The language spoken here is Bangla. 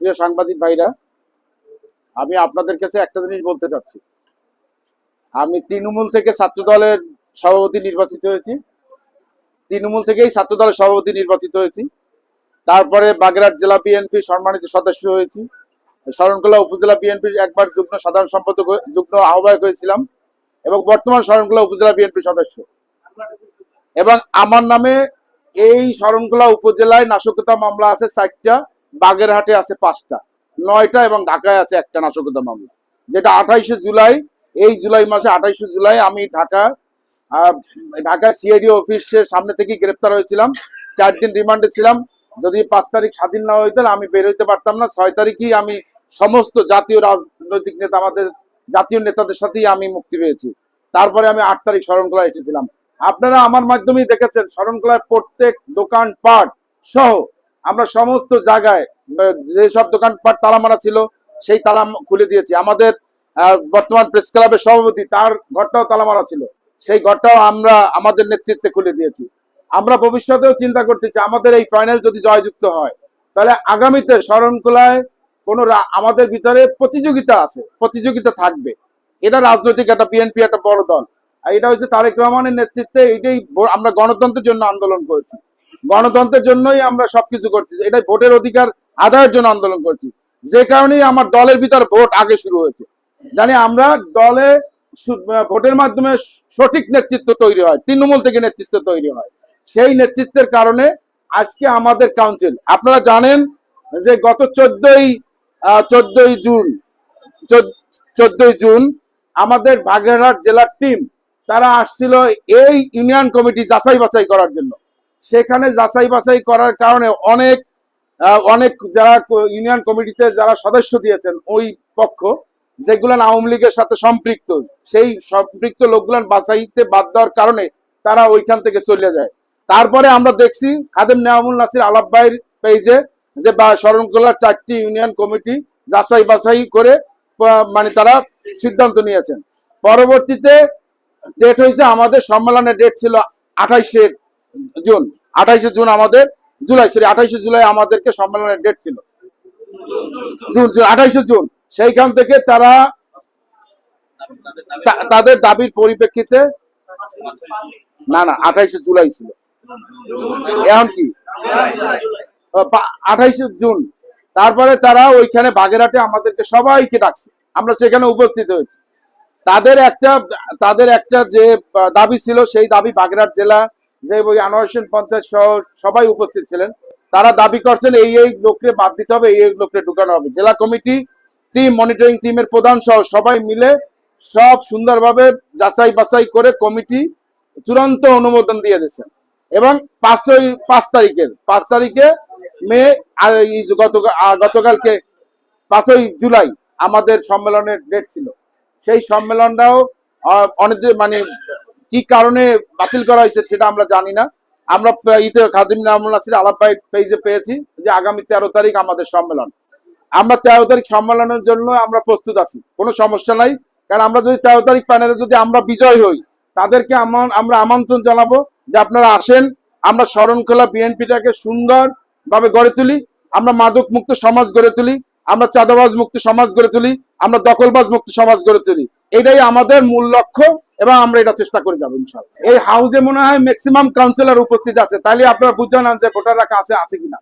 প্রিয় সাংবাদিক ভাইরা, আমি আপনাদের কাছে একটা জিনিস বলতে চাচ্ছি। আমি তৃণমূল থেকে ছাত্র দলের সভাপতি নির্বাচিত হয়েছি। তৃণমূল থেকেই ছাত্র দলের সভাপতি নির্বাচিত হয়েছি। তারপরে বাগেরহাট জেলা বিএনপি সম্মানিত সদস্য হয়েছি। শরণখোলা উপজেলা বিএনপির একবার যুগ্ম সাধারণ সম্পাদক যুগ্ম আহ্বায়ক হয়েছিলাম এবং বর্তমান শরণখোলা উপজেলা বিএনপির সদস্য। এবং আমার নামে এই শরণখোলা উপজেলায় নাশকতা মামলা আছে চারটা। বাগেরহাটে আছে পাঁচটা, নয়টা এবং ঢাকায় আছে একটা নাশকতা মামলা। যেটা আঠাইশে জুলাই, এই জুলাই মাসে, আঠাইশে জুলাই আমি ঢাকা ঢাকা সিআইডি অফিসের সামনে থেকেই গ্রেপ্তার হয়েছিলাম। চার দিন রিমান্ডে ছিলাম। যদি পাঁচ তারিখ স্বাধীন না হইতেন আমি বের হইতে পারতাম না। ছয় তারিখই আমি সমস্ত জাতীয় রাজনৈতিক নেতা আমাদের, জাতীয় নেতাদের সাথেই আমি মুক্তি পেয়েছি। তারপরে আমি আট তারিখ শরণখোলা এসেছিলাম। আপনারা আমার মাধ্যমেই দেখেছেন, শরণখোলায় প্রত্যেক দোকান পাট সহ আমরা সমস্ত জায়গায় যেসব দোকানপাট তালা মারা ছিল, সেই তালা খুলে দিয়েছি। আমাদের বর্তমান প্রেস ক্লাবের সভাপতি, তার ঘরটাও তালা মারা ছিল। সেই ঘরটাও আমরা আমাদের নেতৃত্বে খুলে দিয়েছি। আমরা ভবিষ্যতেও চিন্তা করতেছি, আমাদের এই ফাইনাল যদি জয়যুক্ত হয়, তাহলে আগামীতে শরণখোলায় কোনো আমাদের ভিতরে প্রতিযোগিতা আছে, প্রতিযোগিতা থাকবে। এটা রাজনৈতিক একটা বিএনপি একটা বড় দল। আর এটা হচ্ছে তারেক রহমানের নেতৃত্বে, এটাই আমরা গণতন্ত্রের জন্য আন্দোলন করেছি। গণতন্ত্রের জন্যই আমরা সবকিছু করছি। এটাই ভোটের অধিকার আদায়ের জন্য আন্দোলন করছি। যে কারণেই আমার দলের ভিতর ভোট আগে শুরু হয়েছে। জানি আমরা দলে ভোটের মাধ্যমে সঠিক নেতৃত্ব তৈরি হয়, তৃণমূল থেকে নেতৃত্ব তৈরি হয়। সেই নেতৃত্বের কারণে আজকে আমাদের কাউন্সিল আপনারা জানেন যে গত চোদ্দই চোদ্দই জুন চোদ্দই জুন আমাদের বাগেরহাট জেলার টিম তারা আসছিল এই ইউনিয়ন কমিটি যাচাই বাছাই করার জন্য। সেখানে যাচাই বাছাই করার কারণে অনেক অনেক যারা ইউনিয়ন কমিটিতে যারা সদস্য দিয়েছেন, ওই পক্ষ, যেগুলো আওয়ামী লীগের সাথে সম্পৃক্ত, সেই সম্পৃক্ত লোকগুলান বাছাইতে বাদ দেওয়ার কারণে তারা ওইখান থেকে চলে যায়। তারপরে আমরা দেখছি খাদেম নেয়ামুল নাসির আলাপ ভাইয়ের পেজে যে বা শরণখোলার চারটি ইউনিয়ন কমিটি যাচাই বাছাই করে মানে তারা সিদ্ধান্ত নিয়েছেন। পরবর্তীতে ডেট হয়েছে, আমাদের সম্মেলনের ডেট ছিল আঠাইশে জুন, আঠাইশে জুন আমাদের, জুলাই সরি আঠাইশে জুলাই আমাদেরকে সম্মেলনের ডেট ছিল। জুন জুন, আঠাইশে জুন, সেইখান থেকে তারা তাদের দাবির পরিপ্রেক্ষিতে না না, আঠাইশে জুলাই ছিল। এখন কি? আঠাইশে জুন, তারপরে তারা ওইখানে বাগেরহাটে আমাদেরকে সবাইকে ডাকছে। আমরা সেখানে উপস্থিত হয়েছি। তাদের একটা তাদের একটা যে দাবি ছিল, সেই দাবি বাগেরহাট জেলা যে ওই আনোয়ার পঞ্চায়েত সহ সবাই উপস্থিত ছিলেন। তারা দাবি করছেন এই এই লোককে বাদ দিতে হবে এই এই লোককে ঢুকানো হবে। জেলা কমিটি টিম মনিটরিং টিমের প্রধান সহ সবাই মিলে সব সুন্দরভাবে যাচাই বাছাই করে কমিটি চূড়ান্ত অনুমোদন দিয়ে দিয়েছেন এবং পাঁচই পাঁচ তারিখের পাঁচ তারিখে মে আর এই যে গত আহ, গতকালকে পাঁচই জুলাই আমাদের সম্মেলনের ডেট ছিল। সেই সম্মেলনটাও অনেক মানে কি কারণে বাতিল করা হয়েছে সেটা আমরা জানি না। আমরা ইতে খাদিম নামুল নাসির আলাপ ভাই পেজে পেয়েছি যে আগামী তেরো তারিখ আমাদের সম্মেলন। আমরা তেরো তারিখ সম্মেলনের জন্য আমরা প্রস্তুত আছি, কোনো সমস্যা নাই। কারণ আমরা যদি তেরো তারিখ প্যানেলে যদি আমরা বিজয় হই, তাদেরকে আমরা আমন্ত্রণ জানাব যে আপনারা আসেন, আমরা শরণখোলা বিএনপিটাকে সুন্দর ভাবে গড়ে তুলি, আমরা মাদক মুক্ত সমাজ গড়ে তুলি, আমরা চাঁদাবাজ মুক্ত সমাজ গড়ে তুলি, আমরা দখলবাজ মুক্ত সমাজ গড়ে তুলি। এটাই আমাদের মূল লক্ষ্য। এবং আমরা এটা চেষ্টা করে যাব ইনশাল্লাহ এই হাউসে মনে হয় ম্যাক্সিমাম কাউন্সিলর উপস্থিত আছে। তাহলে আপনারা বুঝতে যে ভোটাররা কাছে আছে কিনা।